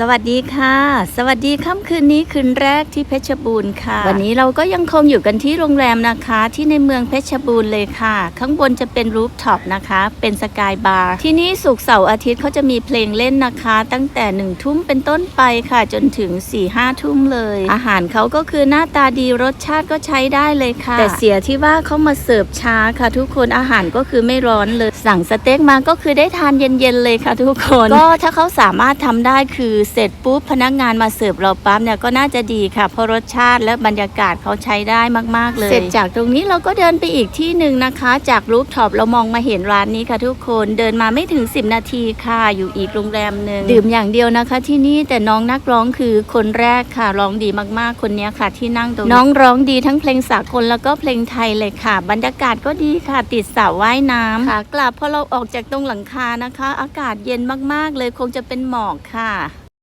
สวัสดีค่ะ สวัสดีค่ำคืนนี้คืนแรกที่เพชรบูรณ์ค่ะ วันนี้เราก็ยังคงอยู่กันที่โรงแรมนะคะ ที่ในเมืองเพชรบูรณ์เลยค่ะ ข้างบนจะเป็นรูฟท็อปนะคะ เป็นสกายบาร์ที่นี่สุกร์เสาร์อาทิตย์เขาจะมีเพลงเล่นนะคะ ตั้งแต่หนึ่งทุ่มเป็นต้นไปค่ะ จนถึง4ี่ห้าทุ่มเลย อาหารเขาก็คือหน้าตาดีรสชาติก็ใช้ได้เลยค่ะ แต่เสียที่ว่าเขามาเสิร์ฟช้าค่ะ ทุกคนอาหารก็คือไม่ร้อนเลย สั่งสเต็กมาก็คือได้ทานเย็นๆเลยค่ะ ทุกคนก็ถ้าเขาสามารถทำได้คือเสร็จปุ๊บพนักงานมาเสิร์ฟเราปั๊บเนี่ยก็น่าจะดีค่ะ เพราะรสชาติและบรรยากาศเขาใช้ได้มาก ๆ เลย เสร็จจากตรงนี้เราก็เดินไปอีกที่หนึ่งนะคะ จากรูฟท็อปเรามองมาเห็นร้านนี้ค่ะ ทุกคนเดินมาไม่ถึง 10 นาทีค่ะ อยู่อีกโรงแรมหนึ่งดื่มอย่างเดียวนะคะที่นี่แต่น้องนักร้องคือคนแรกค่ะร้องดีมากๆคนเนี้ยค่ะ ที่นั่งตรงนี้น้องร้องดีทั้งเพลงสากลแล้วก็เพลงไทยเลยค่ะ บรรยากาศก็ดีค่ะ ติดสระว่ายน้ำค่ะกลับพอเราออกจากตรงหลังคานะคะ อากาศเย็นมากๆเลยคงจะเป็นหมอกค่ะ